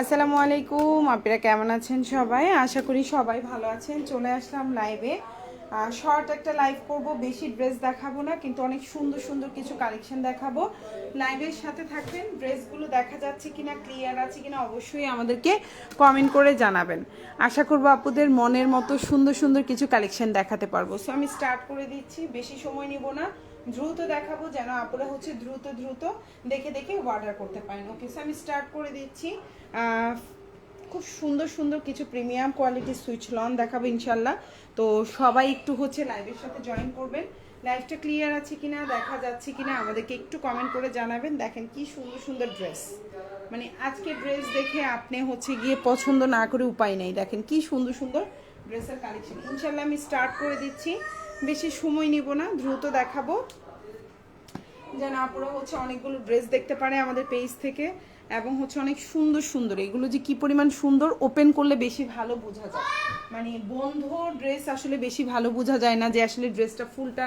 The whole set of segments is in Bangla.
আসসালামু আলাইকুম, আপনারা কেমন আছেন সবাই? আশা করি সবাই ভালো আছেন। চলে আসলাম লাইভে শর্ট একটা লাইভ করব, বেশি ড্রেস দেখাবো না, কিন্তু অনেক সুন্দর সুন্দর কিছু কালেকশন দেখাবো। লাইভের সাথে থাকবেন ড্রেসগুলো দেখা যাচ্ছে কিনা ক্লিয়ার আছে কিনা, অবশ্যই আমাদেরকে কমেন্ট করে জানাবেন। আশা করব আপুদের মনের মতো সুন্দর সুন্দর কিছু কালেকশন দেখাতে পারব। সো আমি স্টার্ট করে দিচ্ছি, বেশি সময় নিব না। দ্রুত দেখাবো যেন আপুরা হচ্ছে দ্রুত দ্রুত দেখে দেখে অর্ডার করতে পারেন। ওকে আমি স্টার্ট করে দিচ্ছি। খুব সুন্দর সুন্দর কিছু প্রিমিয়াম কোয়ালিটির সুইচ লন দেখাবো ইনশাল্লাহ। তো সবাই একটু হচ্ছে লাইভের সাথে জয়েন করবেন। লাইভটা ক্লিয়ার আছে কিনা, দেখা যাচ্ছে কিনা, আমাদেরকে একটু কমেন্ট করে জানাবেন। দেখেন কি সুন্দর সুন্দর ড্রেস মানে আজকে ড্রেস দেখে আপনি হচ্ছে গিয়ে পছন্দ না করে উপায় নেই। দেখেন কি সুন্দর সুন্দর ড্রেসের কালেকশন ইনশাল্লাহ আমি স্টার্ট করে দিচ্ছি। বেশি সময় নিব না, দ্রুত দেখাবো। যেন আপুরা হচ্ছে অনেকগুলো ড্রেস দেখতে পারে আমাদের পেজ থেকে এবং হচ্ছে অনেক সুন্দর সুন্দর। এগুলো যে কি পরিমাণ সুন্দর ওপেন করলে বেশি ভালো বোঝা যায়। মানে বন্ধ ড্রেস আসলে বেশি ভালো বোঝা যায় না যে আসলে ড্রেসটা ফুলটা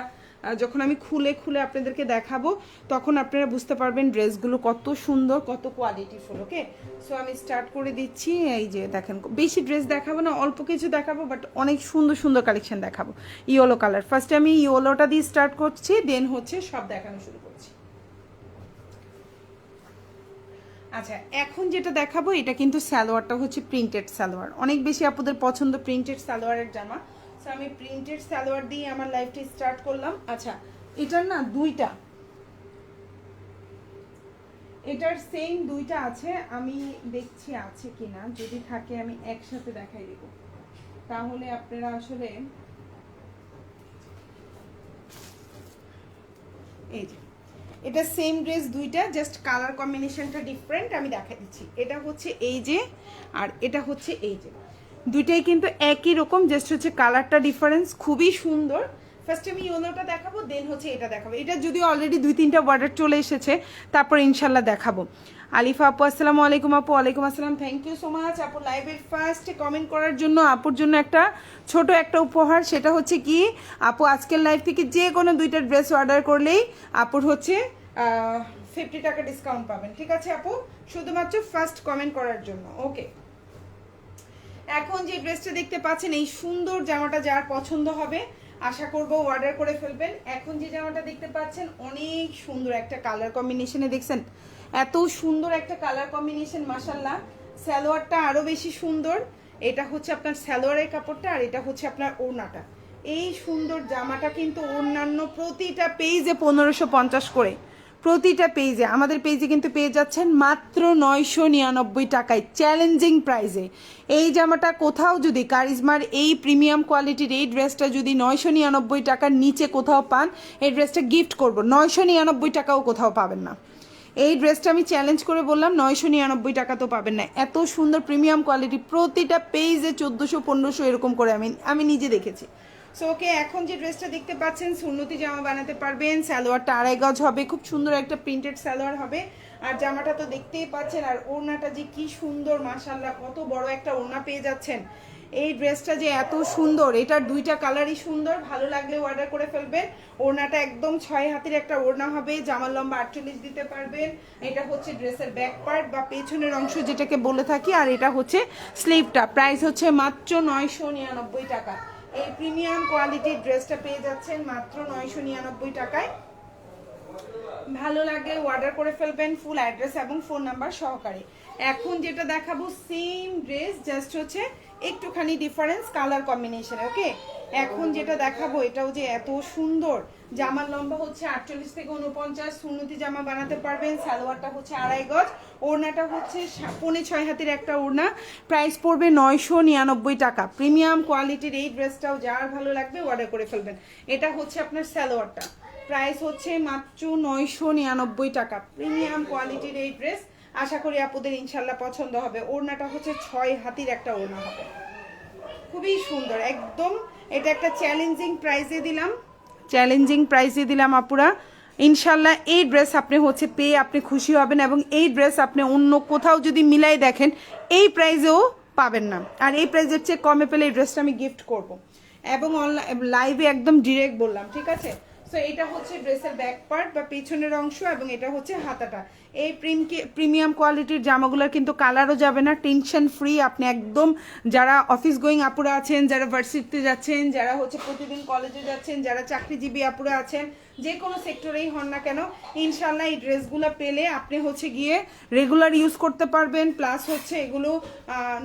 যখন আমি খুলে খুলে আপনাদেরকে দেখাবো, তখন আপনারা বুঝতে পারবেন ড্রেসগুলো কত সুন্দর, কত কোয়ালিটিফুল ওকে সো আমি স্টার্ট করে দিচ্ছি। এই যে দেখেন, বেশি ড্রেস দেখাবো না, অল্প কিছু দেখাবো বাট অনেক সুন্দর সুন্দর কালেকশন দেখাবো। ইয়েলো কালার ফার্স্টে আমি ইয়েলোটা দিয়ে স্টার্ট করছি দেন হচ্ছে সব দেখানো শুরু আচ্ছা এখন যেটা দেখাবো, এটা কিন্তু সালোয়ারটা হচ্ছে প্রিন্টেড সালোয়ার। অনেক বেশি আপনাদের পছন্দ প্রিন্টেড সালোয়ারের জামা। সো আমি প্রিন্টেড সালোয়ার দিয়ে আমার লাইফটা স্টার্ট করলাম। আচ্ছা এটার না দুইটা। এটার সেম দুইটা আছে, আমি দেখছি আছে কিনা। যদি থাকে, আমি একসাথে দেখাই দেব। তাহলে আপনারা আসলে এই যে। এটা সেম ড্রেস দুইটা জাস্ট কালার কম্বিনেশনটা ডিফারেন্ট আমি দেখাই দিচ্ছি। এটা হচ্ছে এই যে, আর এটা হচ্ছে এই যে। দুইটাই কিন্তু একই রকম জাস্ট হচ্ছে কালারটা ডিফারেন্স খুবই সুন্দর। ফার্স্ট আমি ইয়েলোটা দেখাবো দেন হচ্ছে এটা দেখাবো। এটা যদিও অলরেডি দুই তিনটা বর্ডার চলে এসেছে, তারপর ইনশাল্লাহ দেখাবো। আলিফা আপু, আসসালামু আলাইকুম আপু, ওয়ালাইকুম আসসালাম থ্যাংক ইউ সো মাচ আপু লাইভের ফার্স্ট কমেন্ট করার জন্য, আপুর জন্য একটা ছোট একটা উপহার, সেটা হচ্ছে কি, আপু আজকের লাইভ থেকে যে কোনো দুইটা ড্রেস অর্ডার করলেই, আপুর হচ্ছে ফিফটি টাকা ডিসকাউন্ট পাবেন, ঠিক আছে আপু? শুধুমাত্র ফার্স্ট কমেন্ট করার জন্য ওকে এখন যে ড্রেসটা দেখতে পাচ্ছেন, এই সুন্দর জামাটা যার পছন্দ হবে, আশা করব অর্ডার করে ফেলবেন। এখন যে জামাটা দেখতে পাচ্ছেন, অনেক সুন্দর একটা কালার কম্বিনেশনে দেখছেন? এত সুন্দর একটা কালার কম্বিনেশন মাসাল্লাহ সালোয়ারটা আরও বেশি সুন্দর। এটা হচ্ছে আপনার সালোয়ারের কাপড়টা আর এটা হচ্ছে আপনার ওড়নাটা। এই সুন্দর জামাটা কিন্তু অন্যান্য প্রতিটা পেজে পনেরোশো পঞ্চাশ করে। প্রতিটা পেজে আমাদের পেজে কিন্তু পেয়ে যাচ্ছেন মাত্র নয়শো নিরানব্বই টাকায় চ্যালেঞ্জিং প্রাইজে এই জামাটা কোথাও যদি কারিজমার এই প্রিমিয়াম কোয়ালিটির এই ড্রেসটা যদি নয়শো নিরানব্বই টাকার নিচে কোথাও পান, এই ড্রেসটা গিফট করব। নয়শো নিরানব্বই টাকাও কোথাও পাবেন না। এই ড্রেসটা আমি চ্যালেঞ্জ করে বললাম, নয়শো নিরানব্বই টাকা তো পাবেন না। এত সুন্দর প্রিমিয়াম কোয়ালিটি প্রতিটা পেজে চোদ্দোশো, পনেরোশো এরকম করে আমি আমি নিজে দেখেছি। সো ওকে এখন যে ড্রেসটা দেখতে পাচ্ছেন, সুন্নতি জামা বানাতে পারবেন, সালোয়ারটা আড়াই গজ হবে, খুব সুন্দর একটা প্রিন্টেড সালোয়ার হবে। আর জামাটা তো দেখতেই পাচ্ছেন, আর ওড়নাটা যে কি সুন্দর মাশাল্লাহ কত বড় একটা ওড়না পেয়ে যাচ্ছেন। এই ড্রেসটা যে এত সুন্দর, এটার দুইটা কালারই সুন্দর, ভালো লাগলে অর্ডার করে ফেলবেন। ওড়নাটা একদম ছয় হাতের একটা ওড়না হবে, জামার লম্বা আটচল্লিশ দিতে পারবেন। এটা হচ্ছে ড্রেসের ব্যাক পার্ট বা পেছনের অংশ যেটাকে বলে থাকি, আর এটা হচ্ছে স্লিভটা প্রাইস হচ্ছে মাত্র নয়শো নিরানব্বই টাকা। এই প্রিমিয়াম কোয়ালিটির ড্রেসটা পেয়ে যাচ্ছেন মাত্র নয়শো নিরানব্বই টাকায়। ভালো লাগলে অর্ডার করে ফেলবেন ফুল অ্যাড্রেস এবং ফোন নাম্বার সহকারে। এখন যেটা দেখাবো সেম ড্রেস জাস্ট হচ্ছে একটুখানি ডিফারেন্স কালার কম্বিনেশন ওকে এখন যেটা দেখাবো, এটাও যে এত সুন্দর। জামার লম্বা হচ্ছে আটচল্লিশ থেকে উনপঞ্চাশ সুন্নতি জামা বানাতে পারবেন, সালোয়ারটা হচ্ছে আড়াই গজ, ওড়নাটা হচ্ছে পৌনে ছয় হাতের একটা ওড়না। প্রাইস পড়বে নয়শো নিরানব্বই টাকা। প্রিমিয়াম কোয়ালিটির এই ড্রেসটাও যার ভালো লাগবে অর্ডার করে ফেলবেন। এটা হচ্ছে আপনার সালোয়ারটা। প্রাইস হচ্ছে মাত্র নয়শো নিরানব্বই টাকা। প্রিমিয়াম কোয়ালিটির এই ড্রেস আশা করি আপুদের ইনশাল্লাহ পছন্দ হবে। ওড়নাটা হচ্ছে ছয় হাতির একটা ওড়না হবে। খুবই সুন্দর, একদম এটা একটা চ্যালেঞ্জিং প্রাইসে দিলাম। চ্যালেঞ্জিং প্রাইসে দিলাম আপুরা। ইনশাল্লাহ এই ড্রেস আপনি হচ্ছে পেয়ে আপনি খুশি হবেন এবং এই ড্রেস আপনি অন্য কোথাও যদি মিলাই দেখেন, এই প্রাইজেও পাবেন না। আর এই প্রাইজের চেয়ে কমে পেলে এই ড্রেসটা আমি গিফট করব। এবং অনলাইন লাইভে একদম ডিরেক্ট বললাম, ঠিক আছে? সো এটা হচ্ছে ড্রেসের ব্যাক পার্ট বা পেছনের অংশ এবং এটা হচ্ছে হাতাটা। এই প্রিমকে প্রিমিয়াম কোয়ালিটির জামাগুলোর কিন্তু কালারও যাবে না, টেনশন ফ্রি আপনি একদম যারা অফিস গোয়িং আপুরা আছেন, যারা ভার্সিটিতে যাচ্ছেন, যারা হচ্ছে প্রতিদিন কলেজে যাচ্ছেন, যারা চাকরিজীবী আপুরা আছেন যে কোনো সেক্টরেই হন না কেন ইনশাল্লাহ এই ড্রেসগুলো পেলে আপনি হচ্ছে গিয়ে রেগুলার ইউজ করতে পারবেন প্লাস হচ্ছে এগুলো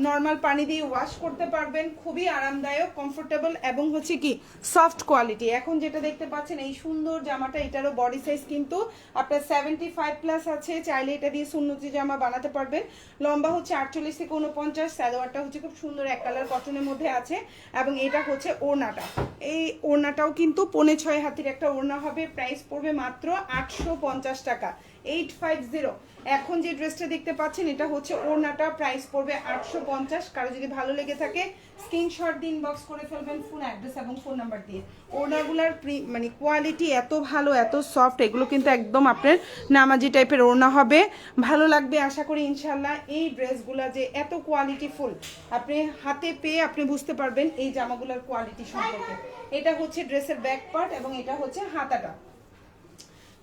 নর্মাল পানি দিয়ে ওয়াশ করতে পারবেন, খুবই আরামদায়ক কমফোর্টেবল এবং হচ্ছে কি সফট কোয়ালিটি এখন যেটা দেখতে পাচ্ছেন, এই সুন্দর জামাটা, এটারও বডি সাইজ কিন্তু আপনার সেভেন্টি ফাইভ প্লাস আছে, চাইলে এটা দিয়ে সুন্নতি জামা বানাতে পারবেন। লম্বা হচ্ছে আটচল্লিশ থেকে উনপঞ্চাশ সালোয়ারটা হচ্ছে খুব সুন্দর এক কালার কটনের মধ্যে আছে, এবং এটা হচ্ছে ওড়নাটা। এই ওড়নাটাও কিন্তু পনে ছয় হাতির একটা ওড়না হবে প্রাইস পড়বে মাত্র আটশো পঞ্চাশ টাকা। এইট ফাইভ জিরো এখন যে ড্রেসটা দেখতে পাচ্ছেন, এটা হচ্ছে ওড়নাটা প্রাইস পড়বে আটশো পঞ্চাশ। কারও যদি ভালো লেগে থাকে স্ক্রিনশট দিন বক্স করে ফেলবেন ফোন অ্যাড্রেস এবং ফোন নাম্বার দিয়ে। ওড়নাগুলার মানে কোয়ালিটি এত ভালো, এত সফট এগুলো কিন্তু একদম আপনার নামাজি টাইপের ওড়না হবে। ভালো লাগবে আশা করি ইনশাল্লাহ এই ড্রেসগুলা যে এত কোয়ালিটি ফুল। আপনি হাতে পেয়ে আপনি বুঝতে পারবেন এই জামাগুলোর কোয়ালিটি সম্পর্কে। এটা হচ্ছে ড্রেসের ব্যাক পার্ট এবং এটা হচ্ছে হাতাটা।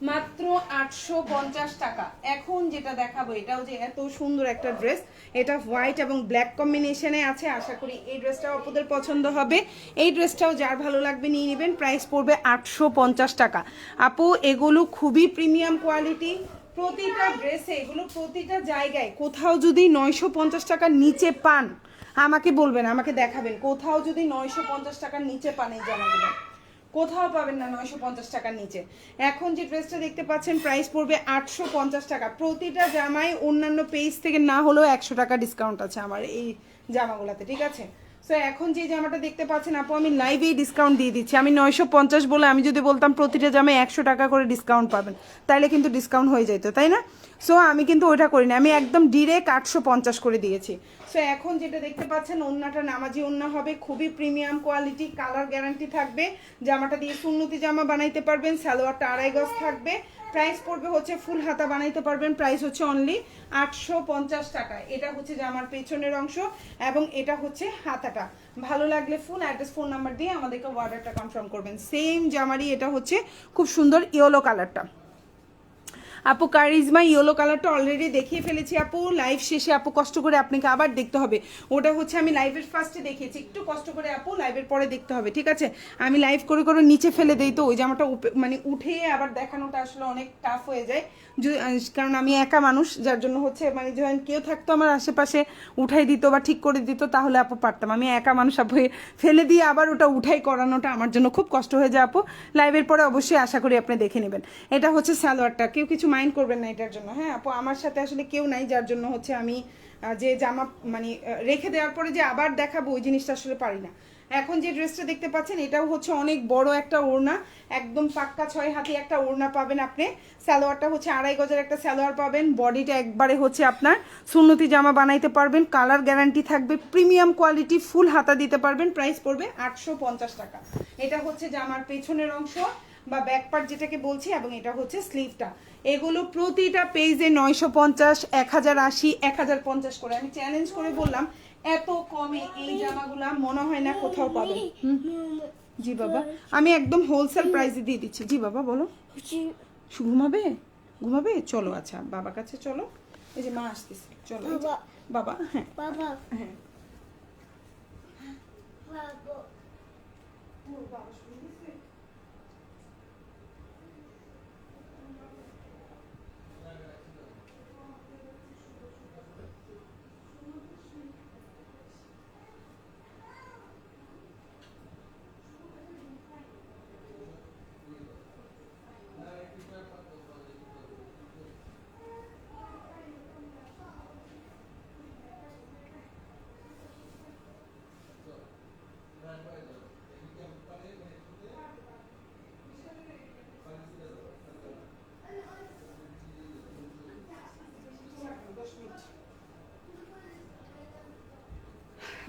মাত্র আটশো পঞ্চাশ টাকা। এখন যেটা দেখাবো, এটাও যে এত সুন্দর একটা ড্রেস, এটা হোয়াইট এবং ব্ল্যাক কম্বিনেশনে আছে। আশা করি এই ড্রেসটাও আপনাদের পছন্দ হবে। এই ড্রেসটাও যার ভালো লাগবে নিয়ে নেবেন, প্রাইস পড়বে আটশো পঞ্চাশ টাকা। আপু, এগুলো খুবই প্রিমিয়াম কোয়ালিটি। প্রতিটা ড্রেসে, এগুলো প্রতিটা জায়গায়, কোথাও যদি নয়শো পঞ্চাশ টাকার নিচে পান আমাকে বলবেন, আমাকে দেখাবেন। কোথাও যদি নয়শো পঞ্চাশ টাকার নিচে পান এই জামাগুলো। কোথাও পাবেন না নয়শো পঞ্চাশ টাকার নিচে। এখন যে ড্রেসটা দেখতে পাচ্ছেন প্রাইস পড়বে আটশো পঞ্চাশ টাকা। প্রতিটা জামাই অন্যান্য পেজ থেকে না হলেও একশো টাকা ডিসকাউন্ট আছে আমার এই জামাগুলোতে, ঠিক আছে? সো এখন যে জামাটা দেখতে পাচ্ছেন, আপু, আমি লাইভেই ডিসকাউন্ট দিয়ে দিচ্ছি। আমি নয়শো পঞ্চাশ বলে আমি যদি বলতাম প্রতিটা জামায় একশো টাকা করে ডিসকাউন্ট পাবেন, তাইলে কিন্তু ডিসকাউন্ট হয়ে যেত তাই না? সো আমি কিন্তু ওইটা করিনি, আমি একদম ডিরেক্ট আটশো পঞ্চাশ করে দিয়েছি। সো এখন যেটা দেখতে পাচ্ছেন, ওন্নাটা নামাজি ওন্না হবে, খুবই প্রিমিয়াম কোয়ালিটি কালার গ্যারান্টি থাকবে। জামাটা দিয়ে সুন্নতি জামা বানাইতে পারবেন, সালোয়ারটা আড়াই গজ থাকবে। প্রাইস পড়বে হচ্ছে ফুল হাতা বানাইতে পারবেন, প্রাইস হচ্ছে অনলি আটশো পঞ্চাশ টাকা। এটা হচ্ছে জামার পেছনের অংশ এবং এটা হচ্ছে হাতাটা। ভালো লাগলে ফোন অ্যাড্রেস ফোন নাম্বার দিয়ে আমাদেরকে অর্ডারটা কনফার্ম করবেন। সেম জামারই এটা হচ্ছে খুব সুন্দর ইয়েলো কালারটা আপু কারিজমা ইয়েলো কালারটা অলরেডি দেখিয়ে ফেলেছি আপু। লাইভ শেষে আপু কষ্ট করে আপনাকে আবার দেখতে হবে। ওটা হচ্ছে আমি লাইভের ফার্স্টে দেখিয়েছি। একটু কষ্ট করে আপু লাইভের পরে দেখতে হবে, ঠিক আছে? আমি লাইভ করে করে নিচে ফেলে দেই তো, ওই জামাটা মানে উঠে আবার দেখানোটা আসলে অনেক টাফ হয়ে যায়। কারণ আমি একা মানুষ, যার জন্য হচ্ছে মানে যখন কেউ থাকতো আমার আশেপাশে, উঠাই দিত বা ঠিক করে দিত, তাহলে আপু পারতাম। আমি একা মানুষ আপু ফেলে দিয়ে আবার ওটা উঠাই করানোটা আমার জন্য খুব কষ্ট হয়ে যায় আপু। লাইভের পরে অবশ্যই আশা করি আপনি দেখে নেবেন। এটা হচ্ছে সালোয়ারটা। কেউ কিছু মাইন্ড করবেন না এটার জন্য। হ্যাঁ আপু, আমার সাথে আসলে কেউ নাই যার জন্য হচ্ছে আমি যে জামা মানে রেখে দেওয়ার পরে যে আবার দেখাবো, ওই জিনিসটা আসলে পারি না। এখন যে ড্রেসটা দেখতে পাচ্ছেন, এটাও হচ্ছে অনেক বড় একটা ওড়না। একদম পাক্কা ছয় হাতি একটা ওড়না পাবেন আপনি। সালোয়ারটা হচ্ছে আড়াই গজের একটা সালোয়ার পাবেন। বডিটা একবারে হচ্ছে আপনার সুন্নতি জামা বানাইতে পারবেন। কালার গ্যারান্টি থাকবে, প্রিমিয়াম কোয়ালিটি, ফুল হাতা দিতে পারবেন। প্রাইস পড়বে আটশো পঞ্চাশ টাকা। এটা হচ্ছে জামার পেছনের অংশ। বা ব্যাক পার্ট যেটাকে বলছি এবং এটা হচ্ছে স্লিভটা এগুলো প্রতিটা পেজে নয়শো পঞ্চাশ এক হাজার আশি এক হাজার পঞ্চাশ করে। আমি চ্যালেঞ্জ করে বললাম এত কমে এই জামাগুলা মনে হয় না কোথাও হুম? জি বাবা আমি একদম হোলসেল প্রাইসে দিয়ে দিচ্ছি। জি বাবা বলো। ঘুমাবে? ঘুমাবে? চলো আচ্ছা বাবার কাছে চলো। এই যে মা আসতেছে চলো। বাবা। হ্যাঁ। বাবা। হ্যাঁ। বাবা।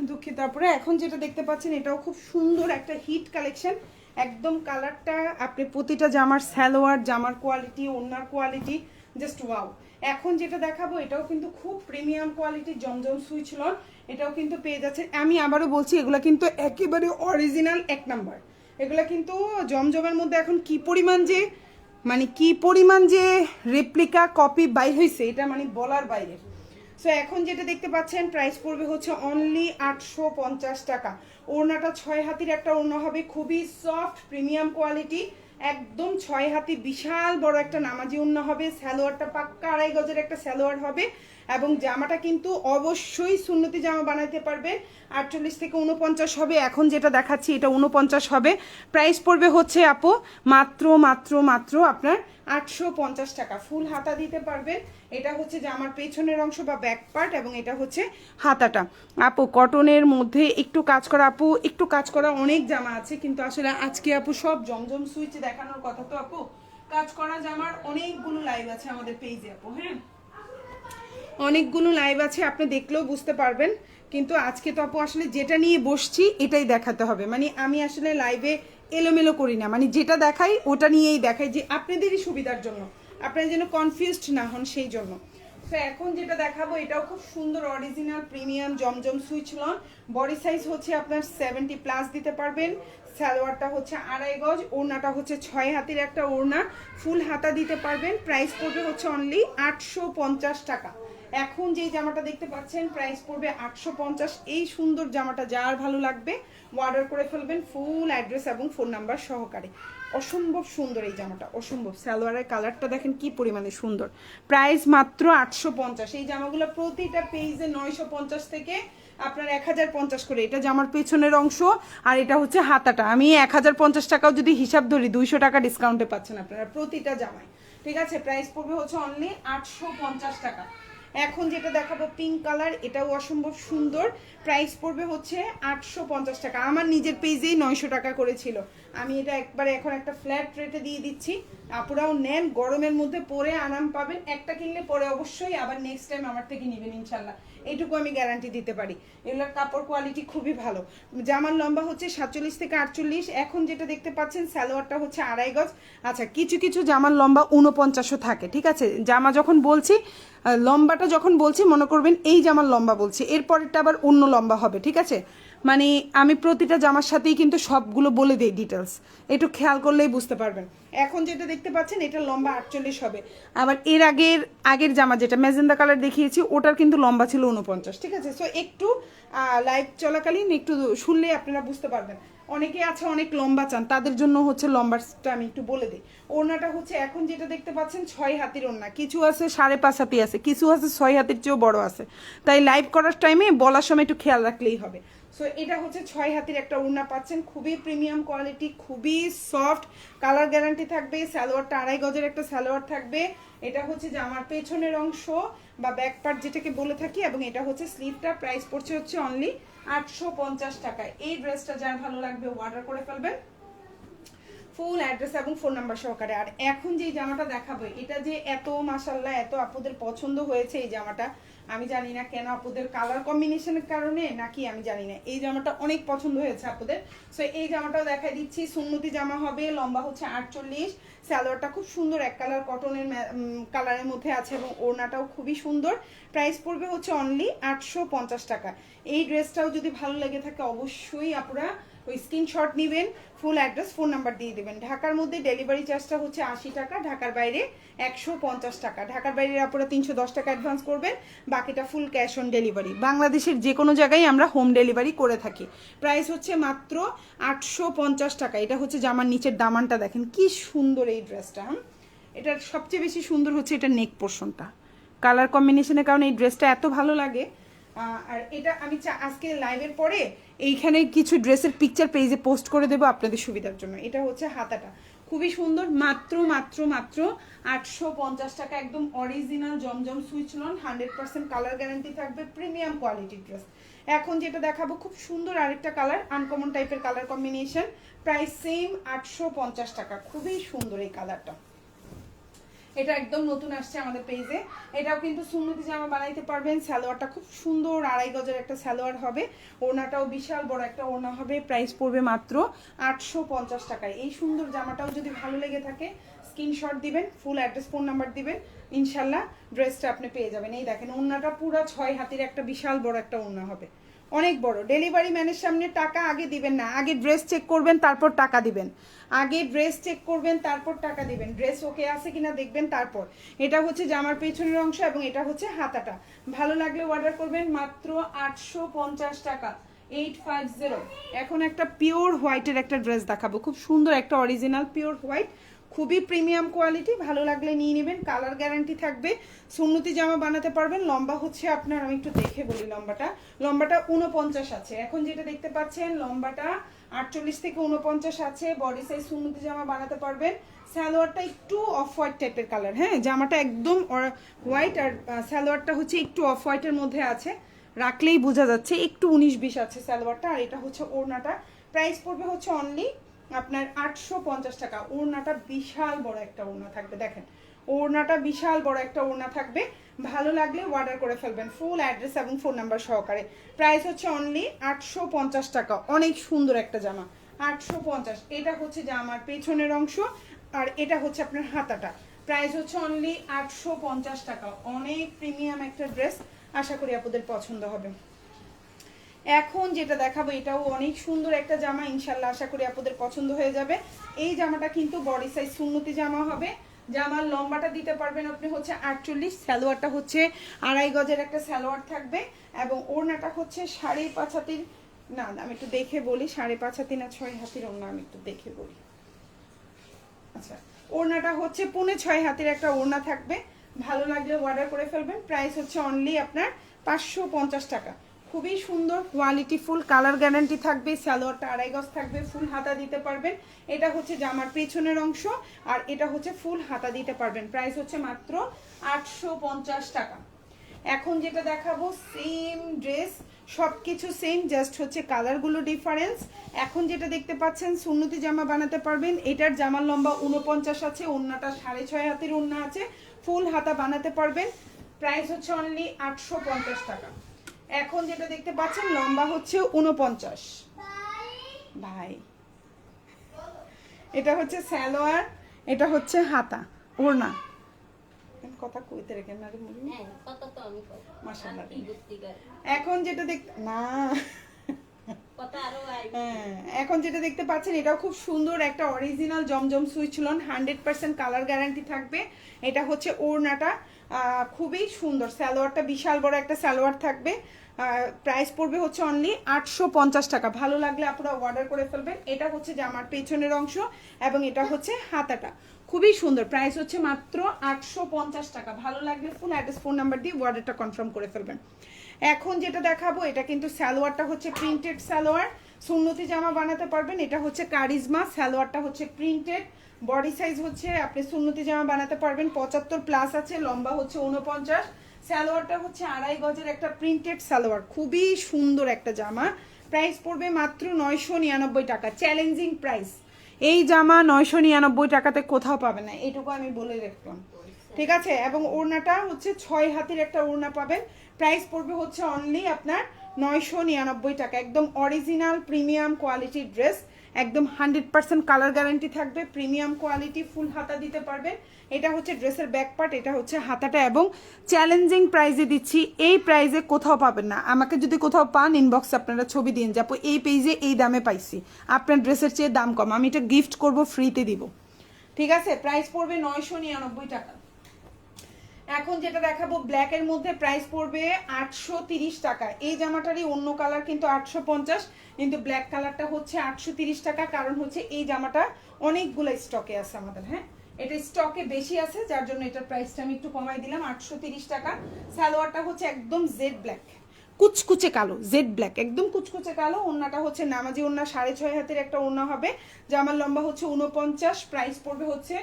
দুঃখিত। তারপরে এখন যেটা দেখতে পাচ্ছেন, এটাও খুব সুন্দর একটা হিট কালেকশন। একদম কালারটা, আপনি প্রতিটা জামার স্যালোয়ার জামার কোয়ালিটি ওনার কোয়ালিটি জাস্ট ওয়াও এখন যেটা দেখাবো, এটাও কিন্তু খুব premium quality, Zamzam Swiss lawn, এটাও কিন্তু পেয়ে যাচ্ছে আমি আবারও বলছি, এগুলো কিন্তু একেবারে অরিজিনাল এক নাম্বার। এগুলো কিন্তু জমজমের মধ্যে এখন কি পরিমাণ যে মানে কি পরিমাণ যে রেপ্লিকা কপি বাইর হয়েছে এটা মানে বলার বাইরে। সো এখন যেটা দেখতে পাচ্ছেন প্রাইস পড়বে হচ্ছে অনলি আটশো পঞ্চাশ টাকা। ওড়নাটা ছয় হাতির একটা ওড়না হবে, খুবই সফট প্রিমিয়াম কোয়ালিটি একদম ছয় হাতি, বিশাল বড় একটা নামাজি ওড়না হবে। স্যালোয়ারটা পাক্কা আড়াই গজের একটা স্যালোয়ার হবে। এবং জামাটা কিন্তু অবশ্যই সুন্নতি জামা বানাইতে পারবে আটচল্লিশ থেকে উনপঞ্চাশ হবে। এখন যেটা দেখাচ্ছি, এটা উনপঞ্চাশ হবে। প্রাইস পড়বে হচ্ছে, আপু, মাত্র মাত্র মাত্র আপনার আটশো পঞ্চাশ টাকা। ফুল হাতা দিতে পারবেন। এটা হচ্ছে জামার পেছনের অংশ বা ব্যাক পার্ট এবং এটা হচ্ছে হাতাটা। আপু কটনের মধ্যে একটু কাজ করা, আপু, একটু কাজ করা অনেক জামা আছে, কিন্তু আসলে আজকে আপু সব জমজম সুইচ দেখানোর কথা তো আপু। কাজ করা জামার অনেকগুলো লাইভ আছে আমাদের পেজে আপু হ্যাঁ? অনেকগুলো লাইভ আছে, আপনি দেখলেও বুঝতে পারবেন, কিন্তু আজকে তো আপু আসলে যেটা নিয়ে বসছি, এটাই দেখাতে হবে। মানে আমি আসলে লাইভে এলোমেলো করি না মানে যেটা দেখাই, ওটা নিয়েই দেখাই যে আপনাদেরই সুবিধার জন্য। আপনারা যেন কনফিউজড না হন সেই জন্য। তো এখন যেটা দেখাবো, এটাও খুব সুন্দর original premium Zamzam Swiss lawn. Body size হচ্ছে আপনার সেভেন্টি প্লাস দিতে পারবেন। সালোয়ারটা হচ্ছে আড়াই গজ, ওড়নাটা হচ্ছে ছয় হাতির একটা ওড়না। ফুল হাতা দিতে পারবেন প্রাইস পড়বে হচ্ছে অনলি আটশো পঞ্চাশ টাকা। এখন যেই জামাটা দেখতে পাচ্ছেন প্রাইস পড়বে আটশো পঞ্চাশ। এই সুন্দর জামাটা যার ভালো লাগবে অর্ডার করে ফেলবেন ফুল অ্যাড্রেস এবং ফোন নাম্বার সহকারে। অসম্ভব সুন্দর এই জামাটা, অসম্ভব। সালোয়ারের কালারটা দেখেন কি পরিমাণে সুন্দর। প্রাইস মাত্র আটশো পঞ্চাশ। এই জামাগুলো প্রতিটা পেজে নয়শো পঞ্চাশ থেকে আপনার এক হাজার পঞ্চাশ করে। এটা জামার পেছনের অংশ, আর এটা হচ্ছে হাতাটা। আমি এক হাজার পঞ্চাশ টাকাও যদি হিসাব ধরি, দুইশো টাকা ডিসকাউন্টে পাচ্ছেন আপনারা প্রতিটা জামায়। ঠিক আছে? প্রাইস পড়বে হচ্ছে অনলি আটশো পঞ্চাশ টাকা। এখন যেটা দেখাবো পিঙ্ক কালার এটাও অসম্ভব সুন্দর। প্রাইস পড়বে হচ্ছে আটশো পঞ্চাশ টাকা। আমার নিজের পেজেই নয়শো টাকা করেছিল। আমি এটা একবার এখন একটা ফ্ল্যাট রেটে দিয়ে দিচ্ছি। আপুরাও নেন, গরমের মধ্যে পরে আরাম পাবেন। একটা কিনলে পরে অবশ্যই আবার নেক্সট টাইম আমার থেকে নেবেন ইনশাল্লাহ। এইটুকু আমি গ্যারান্টি দিতে পারি। এগুলোর কাপড় কোয়ালিটি খুবই ভালো। জামার লম্বা হচ্ছে সাতচল্লিশ থেকে আটচল্লিশ। এখন যেটা দেখতে পাচ্ছেন স্যালোয়ারটা হচ্ছে আড়াই গজ। আচ্ছা কিছু কিছু জামার লম্বা উনপঞ্চাশও থাকে, ঠিক আছে? জামা যখন বলছি লম্বাটা যখন বলছি, মনে করবেন এই জামার লম্বা বলছি। এরপরেরটা আবার অন্য লম্বা হবে, ঠিক আছে? মানে আমি প্রতিটা জামার সাথেই কিন্তু সবগুলো বলে দিই ডিটেলস একটু খেয়াল করলেই বুঝতে পারবেন। এখন যেটা দেখতে পাচ্ছেন, এটা লম্বা আটচল্লিশ হবে। আবার এর আগের আগের জামা যেটা ম্যাজেন্ডা কালার দেখিয়েছি, ওটার কিন্তু লম্বা ছিল উনপঞ্চাশ ঠিক আছে? সো একটু লাইভ চলাকালীন, একটু শুনলে আপনারা বুঝতে পারবেন। অনেকে আছে, অনেক লম্বা চান, তাদের জন্য হচ্ছে লম্বাটা আমি একটু বলে দিই। ওড়নাটা হচ্ছে এখন যেটা দেখতে পাচ্ছেন, ছয় হাতির ওড়না। কিছু আছে, সাড়ে পাঁচ হাতি আছে, কিছু আছে, ছয় হাতির চেয়েও বড় আছে। তাই লাইভ করার টাইমে বলার সময় একটু খেয়াল রাখলেই হবে। সো এটা হচ্ছে ছয় হাতির একটা ওড়না পাচ্ছেন। খুবই প্রিমিয়াম কোয়ালিটি খুবই সফট কালার গ্যারান্টি থাকবে, সালোয়ারটা আড়াই গজের একটা সালোয়ার থাকবে। এটা হচ্ছে জামার পেছনের অংশ বা ব্যাক পার্ট যেটাকে বলে থাকি, এবং এটা হচ্ছে স্লিভটা প্রাইস পড়ছে হচ্ছে অনলি আটশো পঞ্চাশ টাকায় এই ড্রেসটা যার ভালো লাগবে অর্ডার করে ফেলবেন। ফুল অ্যাড্রেস এবং ফোন নাম্বার সহকারে। আর এখন যে জামাটা দেখাবো, এটা যে এত মাসাল্লাহ এত আপুদের পছন্দ হয়েছে এই জামাটা আমি জানি না কেন আপুদের কালার কম্বিনেশনের কারণে, নাকি আমি জানি না। এই জামাটা অনেক পছন্দ হয়েছে আপুদের। সো এই জামাটাও দেখাই দিচ্ছি। সুন্নতি জামা হবে, লম্বা হচ্ছে আটচল্লিশ। সালোয়ারটা খুব সুন্দর, এক কালার কটনের কালারের মধ্যে আছে এবং ওড়নাটাও খুবই সুন্দর। প্রাইস পড়বে হচ্ছে অনলি আটশো পঞ্চাশ টাকা। এই ড্রেসটাও যদি ভালো লেগে থাকে, অবশ্যই আপনারা ওই স্ক্রিনশট নেবেন ফুল অ্যাড্রেস ফোন নাম্বার দিয়ে দেবেন। ঢাকার মধ্যে ডেলিভারি চার্জটা হচ্ছে আশি টাকা, ঢাকার বাইরে একশো পঞ্চাশ টাকা। ঢাকার বাইরে আপনারা তিনশো দশ টাকা অ্যাডভান্স করবেন, বাকিটা ফুল ক্যাশ অন ডেলিভারি বাংলাদেশের যে কোনো জায়গায় আমরা হোম ডেলিভারি করে থাকি। প্রাইস হচ্ছে মাত্র আটশো পঞ্চাশ টাকা। এটা হচ্ছে জামার নিচের দামানটা দেখেন, কি সুন্দর এই ড্রেসটা হুম? এটার সবচেয়ে বেশি সুন্দর হচ্ছে এটা নেক পোর্শনটা কালার কম্বিনেশনের কারণে এই ড্রেসটা এত ভালো লাগে আর এটা আমি আজকে লাইভের পরে এইখানে কিছু ড্রেসের পিকচার পেজে পোস্ট করে দেবো আপনাদের সুবিধার জন্য। এটা হচ্ছে হাতাটা। খুবই সুন্দর, মাত্র মাত্র মাত্র আটশো পঞ্চাশ টাকা, একদম original Zamzam Swiss lawn hundred percent colour guarantee থাকবে প্রিমিয়াম কোয়ালিটির ড্রেস এখন যেটা দেখাবো, খুব সুন্দর আরেকটা কালার আনকমন টাইপের কালার কম্বিনেশন প্রাইস সেম আটশো পঞ্চাশ টাকা। খুবই সুন্দর এই কালারটা এটা একদম নতুন আসছে আমাদের পেজে এটাও কিন্তু সুন্নতি জামা বানাইতে পারবেন। সালোয়ারটা খুব সুন্দর আড়াই গজের একটা সালোয়ার হবে। ওড়নাটাও বিশাল বড় একটা ওড়না হবে। প্রাইস পড়বে মাত্র আটশো পঞ্চাশ টাকায়। এই সুন্দর জামাটাও যদি ভালো লেগে থাকে স্ক্রিনশট দিবেন ফুল অ্যাড্রেস ফোন নাম্বার দিবেন, ইনশাল্লাহ ড্রেসটা আপনি পেয়ে যাবেন। এই দেখেন, ওড়নাটা পুরো ছয় হাতির একটা বিশাল বড় একটা ওড়না হবে। অনেক বড়। ডেলিভারি ম্যানের সামনে টাকা আগে দিবেন না। আগে ড্রেস চেক করবেন, তারপর টাকা দিবেন। আগে ড্রেস চেক করবেন, তারপর টাকা দিবেন। ড্রেস ওকে আছে কিনা দেখবেন, তারপর। এটা হচ্ছে জামার পেছনের অংশ এবং এটা হচ্ছে হাতাটা। ভালো লাগলে অর্ডার করবেন মাত্র আটশো পঞ্চাশ টাকা এইট ফাইভ এখন একটা পিওর হোয়াইটের একটা ড্রেস দেখাবো। খুব সুন্দর একটা অরিজিনাল পিওর হোয়াইট খুবই প্রিমিয়াম কোয়ালিটি, ভালো লাগলে নিয়ে নেবেন, কালার গ্যারান্টি থাকবে। সুন্নতি জামা বানাতে পারবেন, লম্বা হচ্ছে আপনার, আমি একটু দেখে বলি লম্বাটা। লম্বাটা উনপঞ্চাশ আছে। এখন যেটা দেখতে পাচ্ছেন, লম্বাটা আটচল্লিশ থেকে উনপঞ্চাশ আছে। বডি সাইজ সুন্নতি জামা বানাতে পারবেন। সালোয়ারটা একটু অফ হোয়াইট টাইপের কালার হ্যাঁ? জামাটা একদম হোয়াইট আর সালোয়ারটা হচ্ছে একটু অফ হোয়াইটের মধ্যে আছে। রাখলেই বোঝা যাচ্ছে, একটু উনিশ বিশ আছে সালোয়ারটা, আর এটা হচ্ছে ওড়নাটা। প্রাইস পড়বে হচ্ছে অনলি আপনার আটশো পঞ্চাশ টাকা। ওড়নাটা বিশাল বড় একটা ওড়না থাকবে, দেখেন। ওড়নাটা বিশাল বড় একটা ওড়না থাকবে। ভালো লাগলে অর্ডার করে ফেলবেন ফুল অ্যাড্রেস এবং ফোন নাম্বার সহকারে। প্রাইস হচ্ছে অনলি আটশো পঞ্চাশ টাকা। অনেক সুন্দর একটা জামা। আটশো পঞ্চাশ, এটা হচ্ছে জামার পেছনের অংশ আর এটা হচ্ছে আপনার হাতাটা। প্রাইস হচ্ছে অনলি আটশো পঞ্চাশ টাকা। অনেক প্রিমিয়াম একটা ড্রেস আশা করি আপনাদের পছন্দ হবে। এখন যেটা দেখাবো এটাও অনেক সুন্দর একটা জামা ইনশাল্লাহ আশা করি আপনাদের পছন্দ হয়ে যাবে। এই জামাটা কিন্তু বডি সাইজ সুন্নতি জামা হবে। জামার লম্বাটা দিতে পারবেন আপনি হচ্ছে আটচল্লিশ সালোয়ারটা হচ্ছে আড়াই গজের একটা সালোয়ার থাকবে এবং ওড়নাটা হচ্ছে সাড়ে পাঁচ হাতির না না, আমি একটু দেখে বলি সাড়ে পাঁচ হাতি না ছয় হাতির ওড়না আমি একটু দেখে বলি। আচ্ছা ওড়নাটা হচ্ছে পুনে ছয় হাতির একটা ওড়না থাকবে। ভালো লাগলে অর্ডার করে ফেলবেন। প্রাইস হচ্ছে অনলি আপনার পাঁচশো পঞ্চাশ টাকা। খুবই সুন্দর কোয়ালিটি ফুল কালার গ্যারান্টি থাকবে, সালোয়ারটা আড়াই গজ থাকবে ফুল হাতা দিতে পারবেন। এটা হচ্ছে জামার পেছনের অংশ, আর এটা হচ্ছে ফুল হাতা দিতে পারবেন। প্রাইস হচ্ছে মাত্র আটশো পঞ্চাশ টাকা। এখন যেটা দেখাবো সেম ড্রেস সব কিছু সেম জাস্ট হচ্ছে কালারগুলো ডিফারেন্স এখন যেটা দেখতে পাচ্ছেন, সুন্নতি জামা বানাতে পারবেন। এটার জামার লম্বা উনপঞ্চাশ আছে, ওড়নাটা সাড়ে ছয় হাতের ওড়না আছে ফুল হাতা বানাতে পারবেন। প্রাইস হচ্ছে অনলি আটশো পঞ্চাশ টাকা। এখন যেটা দেখতে পাচ্ছেন লম্বা হচ্ছে উনপঞ্চাশ ভাই এটা হচ্ছে স্যালোয়ার এটা হচ্ছে হাতা ওড়না। কথা কইতে রেখে না। হ্যাঁ? এখন যেটা দেখ না। হ্যাঁ, এখন যেটা দেখতে পাচ্ছেন এটাও খুব সুন্দর একটা original Zamzam Swiss lawn hundred percent colour guarantee থাকবে। এটা হচ্ছে ওড়নাটা খুবই সুন্দর। সালোয়ারটা বিশাল বড় একটা সালোয়ার থাকবে। প্রাইস পড়বে হচ্ছে অনলি আটশো পঞ্চাশ টাকা। ভালো লাগলে আপনারা অর্ডার করে ফেলবেন। এটা হচ্ছে জামার পেছনের অংশ এবং এটা হচ্ছে হাতাটা। খুবই সুন্দর। প্রাইস হচ্ছে মাত্র আটশো পঞ্চাশ টাকা। ভালো লাগলে ফুল অ্যাড্রেস ফোন নাম্বার দিয়ে অর্ডারটা কনফার্ম করে ফেলবেন। এখন যেটা দেখাবো, এটা কিন্তু সালোয়ারটা হচ্ছে প্রিন্টেড সালোয়ার। সুন্নতি জামা বানাতে পারবেন। এটা হচ্ছে কারিজমা। সালোয়ারটা হচ্ছে প্রিন্টেড বডি সাইজ হচ্ছে আপনি সুন্নতি জামা বানাতে পারবেন। পঁচাত্তর প্লাস আছে, লম্বা হচ্ছে উনপঞ্চাশ সালোয়ারটা হচ্ছে আড়াই গজের একটা প্রিন্টেড সালোয়ার। খুবই সুন্দর একটা জামা। প্রাইস পড়বে মাত্র নয়শো নিরানব্বই টাকা। চ্যালেঞ্জিং প্রাইস এই জামা নয়শো নিরানব্বই টাকাতে কোথাও পাবে না। এইটুকু আমি বলে রাখলাম। ঠিক আছে? এবং ওড়নাটা হচ্ছে ছয় হাতের একটা ওড়না পাবেন। প্রাইস পড়বে হচ্ছে অনলি আপনার নয়শো নিরানব্বই টাকা। একদম অরিজিনাল প্রিমিয়াম কোয়ালিটির ড্রেস একদম হান্ড্রেড পার্সেন্ট কালার গ্যারান্টি থাকবে, প্রিমিয়াম কোয়ালিটি, ফুল হাতা দিতে পারবেন এটা হচ্ছে ড্রেসের ব্যাক পার্ট, এটা হচ্ছে হাতাটা এবং চ্যালেঞ্জিং প্রাইজে দিচ্ছি, এই প্রাইজে কোথাও পাবেন না। আমাকে যদি কোথাও পান ইনবক্সে আপনারা ছবি দিন যাব এই পেজে এই দামে পাইছি। আপনার ড্রেসের চেয়ে দাম কম। আমি এটা গিফট করব ফ্রিতে দিব। ঠিক আছে? প্রাইস পড়বে নয়শো নিরানব্বই টাকা। এখন যেটা দেখাবো ব্ল্যাক এর মধ্যে প্রাইস পড়বে আটশো টাকা। এই জামাটারই অন্য কালার কিন্তু আটশো পঞ্চাশ, কিন্তু ব্ল্যাক কালারটা হচ্ছে আটশো টাকা। কারণ হচ্ছে এই জামাটা অনেকগুলো স্টকে আছে আমাদের হ্যাঁ? এটা স্টকে বেশি আছে, যার জন্য এটার প্রাইসটা আমি একটু কমাই দিলাম, আটশো টাকা। সালোয়ারটা হচ্ছে একদম জেড ব্ল্যাক কুচকুচে কালো জেড ব্ল্যাক একদম কুচকুচে কালো। ওড়নাটা হচ্ছে নামাজি ওড়না, সাড়ে ছয় হাতের একটা ওড়না হবে। জামার লম্বা হচ্ছে উনপঞ্চাশ প্রাইস পড়বে হচ্ছে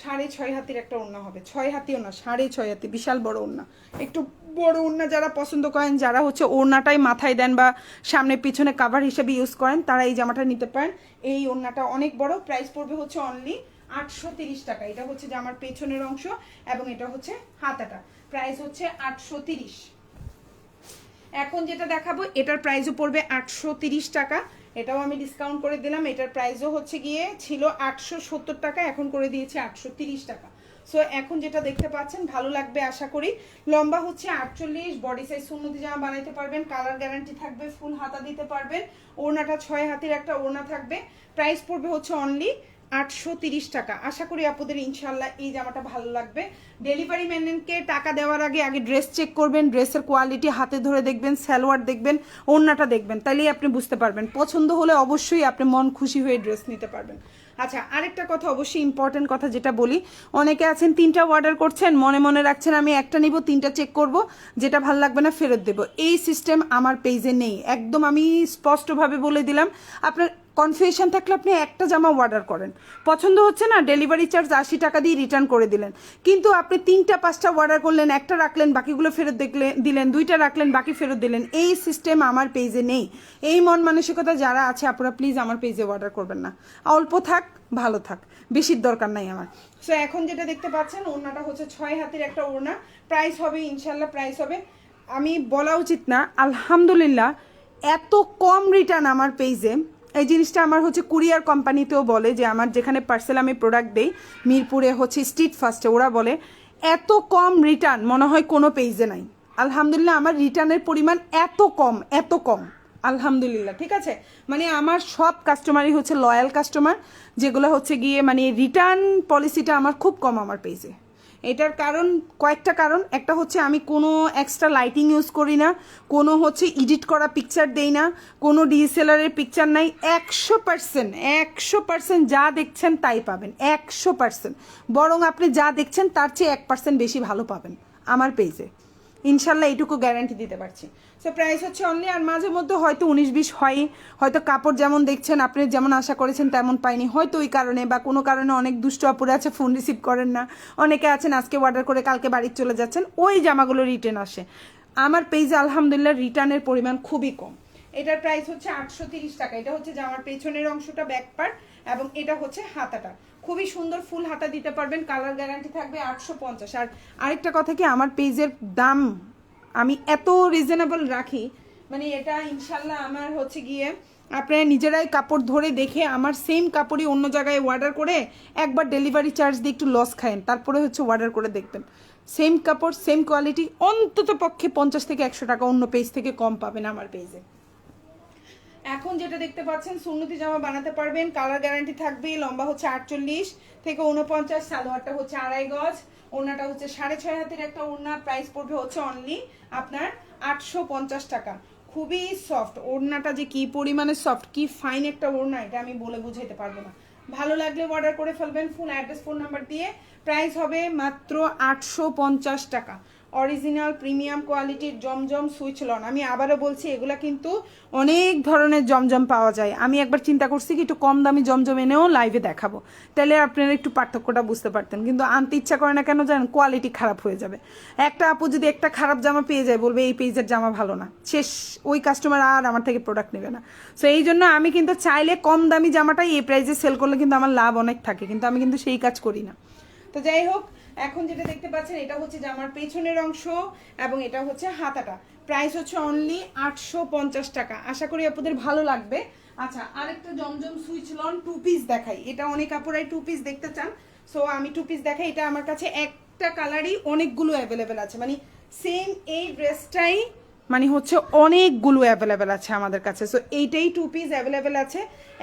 সাড়ে ছয় হাতির একটা ওড়না হবে। ছয় হাতি ওড়না, সাড়ে ছয় হাতি, বিশাল বড় ওড়না। একটু বড় ওড়না যারা পছন্দ করেন, যারা হচ্ছে ওড়নাটাই মাথায় দেন বা সামনে পিছনে কাভার হিসেবে ইউজ করেন, তারা এই জামাটা নিতে পারেন। এই ওড়নাটা অনেক বড় প্রাইস পড়বে হচ্ছে অনলি আটশো তিরিশ টাকা। এটা হচ্ছে জামার পেছনের অংশ এবং এটা হচ্ছে হাতাটা। প্রাইস হচ্ছে আটশো তিরিশ। এখন যেটা দেখাবো, এটার প্রাইসও পড়বে আটশো তিরিশ টাকা। এটাও আমি ডিসকাউন্ট করে দিলাম। এটার প্রাইসও হচ্ছে গিয়ে ছিল আটশো সত্তর টাকা, এখন করে দিয়েছে আটশো তিরিশ টাকা। সো এখন যেটা দেখতে পাচ্ছেন, ভালো লাগবে আশা করি। লম্বা হচ্ছে আটচল্লিশ বডি সাইজ সুন্নতি জামা বানাইতে পারবেন কালার গ্যারান্টি থাকবে ফুল হাতা দিতে পারবেন। ওড়নাটা ছয় হাতের একটা ওড়না থাকবে। প্রাইস পড়বে হচ্ছে অনলি আটশো তিরিশ টাকা। আশা করি আপনাদের ইনশাল্লাহ এই জামাটা ভালো লাগবে। ডেলিভারি ম্যানকে টাকা দেওয়ার আগে আগে ড্রেস চেক করবেন ড্রেসের কোয়ালিটি হাতে ধরে দেখবেন, সালোয়ার দেখবেন, ওড়নাটা দেখবেন তাহলেই আপনি বুঝতে পারবেন। পছন্দ হলে অবশ্যই আপনি মন খুশি হয়ে ড্রেস নিতে পারবেন। আচ্ছা আরেকটা কথা অবশ্যই ইম্পর্টেন্ট কথা যেটা বলি। অনেকে আছেন, তিনটা অর্ডার করছেন, মনে মনে রাখছেন, আমি একটা নিব, তিনটা চেক করব, যেটা ভালো লাগবে না ফেরত দেব। এই সিস্টেম আমার পেজে নেই। একদম আমি স্পষ্টভাবে বলে দিলাম। আপনার কনফিউশন থাকলে আপনি একটা জামা অর্ডার করেন। পছন্দ হচ্ছে না ডেলিভারি চার্জ আশি টাকা দিয়ে রিটার্ন করে দিলেন। কিন্তু আপনি তিনটা, পাঁচটা অর্ডার করলেন, একটা রাখলেন, বাকিগুলো ফেরত দেখলে, দিলেন, দুইটা রাখলেন, বাকি ফেরত দিলেন। এই সিস্টেম আমার পেজে নেই। এই মন মানসিকতা যারা আছে, আপনারা প্লিজ আমার পেজে অর্ডার করবেন না। অল্প থাক, ভালো থাক। বেশির দরকার নাই আমার। সো এখন যেটা দেখতে পাচ্ছেন, ওড়নাটা হচ্ছে ছয় হাতের একটা ওড়না। প্রাইস হবে ইনশাল্লাহ প্রাইস হবে। আমি বলা উচিত না, আলহামদুলিল্লাহ, এত কম রিটার্ন আমার পেজে এই জিনিসটা আমার হচ্ছে কুরিয়ার কোম্পানিতেও বলে যে আমার যেখানে পার্সেল আমি প্রোডাক্ট দেই, মিরপুরে হচ্ছে স্ট্রিট ফার্স্টে ওরা বলে, এত কম রিটার্ন মনে হয় কোনো পেজে নাই। আলহামদুলিল্লাহ আমার রিটার্নের পরিমাণ এত কম এত কম। আলহামদুলিল্লাহ, ঠিক আছে? মানে আমার সব কাস্টমারই হচ্ছে লয়াল কাস্টমার যেগুলো হচ্ছে গিয়ে মানে রিটার্ন পলিসিটা আমার খুব কম আমার পেজে এটার কারণ, কয়েকটা কারণ। একটা হচ্ছে আমি কোনো এক্সট্রা লাইটিং ইউজ করি না, কোনো হচ্ছে এডিট করা পিকচার দেই না, কোনো ডিএসএলআরের পিকচার নাই। একশো পার্সেন্ট একশো পার্সেন্ট যা দেখছেন তাই পাবেন, একশো পার্সেন্ট বরং আপনি যা দেখছেন তার চেয়ে এক পার্সেন্ট বেশি ভালো পাবেন আমার পেজে ইনশাল্লাহ এইটুকু গ্যারান্টি দিতে পারছি। সো প্রাইস হচ্ছে অনলি আর মাঝে মধ্যে হয়তো উনিশ বিশ হয়। হয়তো কাপড় যেমন দেখছেন, আপনি যেমন আশা করেছেন তেমন পাইনি। হয়তো ওই কারণে বা কোনো কারণে অনেক দুষ্ট অপরে আছে ফোন রিসিভ করেন না। অনেকে আছেন, আজকে অর্ডার করে কালকে বাড়ি চলে যাচ্ছেন, ওই জামাগুলো রিটার্ন আসে। আমার পেজে আলহামদুলিল্লাহ রিটার্নের পরিমাণ খুবই কম। এটার প্রাইস হচ্ছে আটশো তিরিশ টাকা। এটা হচ্ছে জামার পেছনের অংশটা ব্যাক পার্ট এবং এটা হচ্ছে হাতাটা। খুবই সুন্দর ফুল হাতা দিতে পারবেন কালার গ্যারান্টি থাকবে আটশো পঞ্চাশ। আর আরেকটা কথা কি, আমার পেজের দাম আমি এত রিজনেবল রাখি। মানে এটা ইনশাল্লাহ আমার হচ্ছে গিয়ে আপনারা নিজেরাই কাপড় ধরে দেখে আমার সেম কাপড়ই অন্য জায়গায় অর্ডার করে একবার ডেলিভারি চার্জ দিয়ে একটু লস খায়েন, তারপরে হচ্ছে অর্ডার করে দেখবেন। সেম কাপড় সেম কোয়ালিটি অন্তত পক্ষে পঞ্চাশ থেকে একশো টাকা অন্য পেজ থেকে কম পাবেন আমার পেজে এখন যেটা দেখতে পাচ্ছেন, সুন্নতি জামা বানাতে পারবেন। কালার গ্যারান্টি থাকবে লম্বা হচ্ছে আটচল্লিশ, থেকে উনপঞ্চাশ সালোয়ারটা হচ্ছে আড়াই গজ, ওড়নাটা হচ্ছে সাড়ে ছয় হাতের একটা ওড়না প্রাইস পড়বে হচ্ছে অনলি আপনার আটশো পঞ্চাশ টাকা। খুবই সফট ওড়নাটা যে কি পরিমাণে সফট কি ফাইন একটা ওড়না, এটা আমি বলে বুঝাইতে পারব না। ভালো লাগলে অর্ডার করে ফেলবেন ফোন অ্যাড্রেস ফোন নাম্বার দিয়ে। প্রাইস হবে মাত্র আটশো পঞ্চাশ টাকা। অরিজিনাল প্রিমিয়াম কোয়ালিটির জমজম সুইচ লন। আমি আবারও বলছি, এগুলা কিন্তু অনেক ধরনের জমজম পাওয়া যায়। আমি একবার চিন্তা করছি কি একটু কম দামি জমজম এনেও লাইভে দেখাবো। তাহলে আপনারা একটু পার্থক্যটা বুঝতে পারতেন। কিন্তু আনতে ইচ্ছা করে না কেন জানেন কোয়ালিটি খারাপ হয়ে যাবে। একটা আপু যদি একটা খারাপ জামা পেয়ে যায়, বলবে এই পেজের জামা ভালো না। শেষ, ওই কাস্টমার আর আমার থেকে প্রোডাক্ট নেবে না। সো এই জন্য আমি কিন্তু চাইলে কম দামি জামাটাই এই প্রাইসে সেল করলে কিন্তু আমার লাভ অনেক থাকে। কিন্তু আমি কিন্তু সেই কাজ করি না। তো যাই হোক এখন যেটা দেখতে পাচ্ছেন, এটা হচ্ছে জামার পেছনের অংশ এবং এটা হচ্ছে হাতাটা। প্রাইস হচ্ছে অনলি আটশো পঞ্চাশ টাকা। আশা করি আপনাদের ভালো লাগবে। আচ্ছা আরেকটা Zamzam Swiss lawn two piece দেখাই। এটা অনেক আপুরাই টু পিস দেখতে চান। সো আমি টু পিস দেখাই। এটা আমার কাছে একটা কালারই অনেকগুলো অ্যাভেলেবেল আছে। মানে সেম এই ড্রেসটাই মানে হচ্ছে অনেকগুলো অ্যাভেলেবেল আছে আমাদের কাছে। সো এইটাই টু পিস অ্যাভেলেবেল আছে।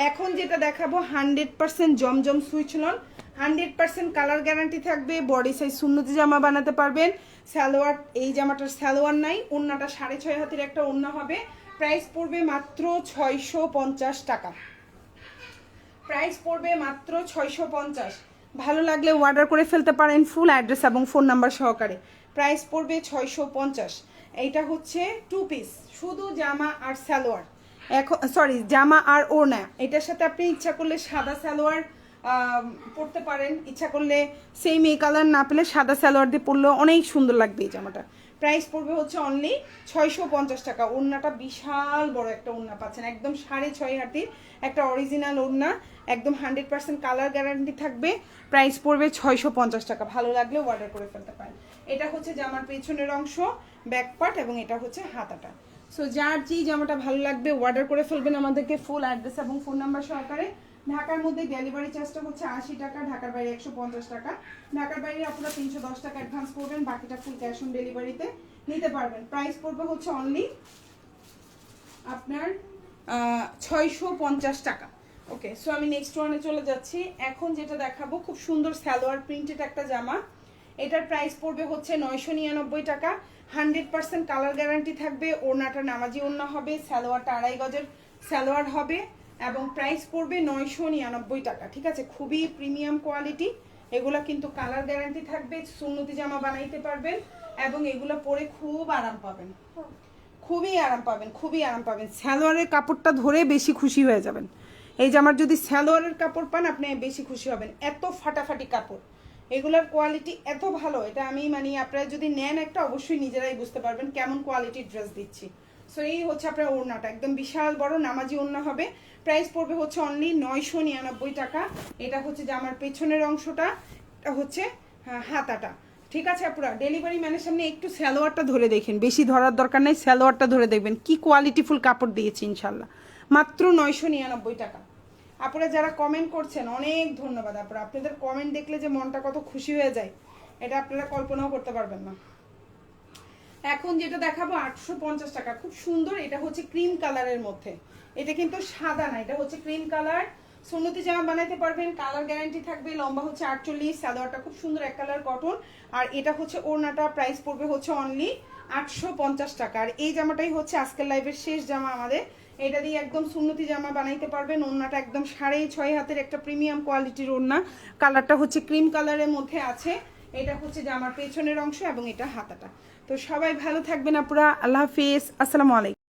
এখন যেটা দেখাবো hundred percent Zamzam Swiss lawn. Hundred percent colour guarantee থাকবে বডি সাইজ শূন্যতি জামা বানাতে পারবেন। সালোয়ার এই জামাটার সালোয়ার নাই ওড়নাটা সাড়ে ছয় হাতের একটা ওড়না হবে। প্রাইস পড়বে মাত্র ছয়শো পঞ্চাশ টাকা। প্রাইস পড়বে মাত্র ছয়শো পঞ্চাশ। ভালো লাগলে অর্ডার করে ফেলতে পারেন ফুল অ্যাড্রেস এবং ফোন নাম্বার সহকারে। প্রাইস পড়বে ছয়শো পঞ্চাশ। এইটা হচ্ছে টু পিস শুধু জামা আর সালোয়ার। এখন সরি জামা আর ওড়না। এটার সাথে আপনি ইচ্ছা করলে সাদা সালোয়ার আহ, পরতে পারেন। ইচ্ছা করলে সেম এই কালার না পেলে সাদা সালোয়ার দিয়ে পরলেও অনেক সুন্দর লাগবে এই জামাটা। প্রাইস পড়বে হচ্ছে অনলি ছয়শো পঞ্চাশ টাকা। ওড়নাটা বিশাল বড় একটা ওড়না পাচ্ছেন। একদম সাড়ে ছয় হাতির একটা অরিজিনাল ওড়না। একদম হান্ড্রেড পার্সেন্ট কালার গ্যারান্টি থাকবে। প্রাইস পড়বে ছয়শো পঞ্চাশ টাকা। ভালো লাগলে অর্ডার করে ফেলতে পারেন। এটা হচ্ছে জামার পেছনের অংশ ব্যাক পার্ট এবং এটা হচ্ছে হাতাটা। সো যার যেই জামাটা ভালো লাগবে অর্ডার করে ফেলবেন আমাদেরকে ফুল অ্যাড্রেস এবং ফোন নাম্বার সহকারে। ঢাকার মধ্যে ডেলিভারি চার্জটা হচ্ছে আশি টাকা, ঢাকার বাইরে একশো পঞ্চাশ টাকা। ঢাকার বাইরে আপনারা তিনশো দশ টাকা অ্যাডভান্স করবেন, বাকিটা ফুল ক্যাশ অন ডেলিভারিতে নিতে পারবেন। প্রাইস পড়বে হচ্ছে অনলি আপনার ছয়শো পঞ্চাশ টাকা। ওকে সো আমি নেক্সট ওয়ানে চলে যাচ্ছি। এখন যেটা দেখাবো, খুব সুন্দর সালোয়ার প্রিন্টেড একটা জামা। এটার প্রাইস পড়বে হচ্ছে নয়শো নিরানব্বই টাকা। হান্ড্রেড পার্সেন্ট কালার গ্যারান্টি থাকবে, ওড়নাটা নামাজি ওড়না হবে, সালোয়ারটা আড়াই গজের সালোয়ার হবে। এবং প্রাইস পড়বে নয়শো নিরানব্বই টাকা, ঠিক আছে? খুবই প্রিমিয়াম কোয়ালিটি এগুলা কিন্তু কালার গ্যারান্টি থাকবে, সুন্নতি জামা বানাইতে পারবেন এবং এগুলো পরে খুব আরাম পাবেন। খুবই আরাম পাবেন, খুবই আরাম পাবেন। স্যালোয়ারের কাপড়টা ধরে বেশি খুশি হয়ে যাবেন। এই জামার যদি স্যালোয়ারের কাপড় পান, আপনি বেশি খুশি হবেন। এত ফাটাফাটি কাপড়। এগুলোর কোয়ালিটি এত ভালো, এটা আমি মানে আপনারা যদি নেন একটা, অবশ্যই নিজেরাই বুঝতে পারবেন কেমন কোয়ালিটির ড্রেস দিচ্ছি। সো এই হচ্ছে আপনার ওড়নাটা। একদম বিশাল বড় নামাজি ওড়না হবে। প্রাইস পড়বে হচ্ছে অনলি নয়শো নিরানব্বই টাকা। এটা হচ্ছে যে আমার পেছনের অংশটা এটা হচ্ছে হ্যাঁ, হাতাটা। ঠিক আছে আপুরা ডেলিভারি ম্যানের সামনে একটু স্যালোয়ারটা ধরে দেখেন। বেশি ধরার দরকার নেই স্যালোয়ারটা ধরে দেখবেন। কি কোয়ালিটিফুল কাপড় দিয়েছি ইনশাল্লাহ মাত্র নয়শো নিরানব্বই টাকা। আপনারা যারা কমেন্ট করছেন অনেক ধন্যবাদ আপনারা আপনাদের কমেন্ট দেখলে যে মনটা কত খুশি হয়ে যায় এটা আপনারা কল্পনাও করতে পারবেন না। এখন যেটা দেখাবো আটশো পঞ্চাশ টাকা। খুব সুন্দর এটা হচ্ছে ক্রিম কালারের মধ্যে। এটা কিন্তু সাদা না, এটা হচ্ছে ক্রিম কালার সুন্নতি জামা বানাইতে পারবেন কালার গ্যারান্টি থাকবে, লম্বা হচ্ছে আটচল্লিশ, সালোয়ারটা খুব সুন্দর এক কালার কটন আর এটা হচ্ছে ওড়নাটা প্রাইস পড়বে হচ্ছে অনলি আটশো পঞ্চাশ টাকা। আর এই জামাটাই হচ্ছে আজকের লাইভের শেষ জামা আমাদের। এটা দিয়ে একদম সুন্নতি জামা বানাইতে পারবেন, ওড়নাটা একদম সাড়ে ছয় হাতের একটা প্রিমিয়াম কোয়ালিটির ওড়না। কালারটা হচ্ছে ক্রিম কালারের মধ্যে আছে। এটা হচ্ছে জামার পেছনের অংশ এবং এটা হাতাটা। তো সবাই ভালো থাকবেন আপুরা, আল্লাহ হাফিজ, আসসালামু আলাইকুম।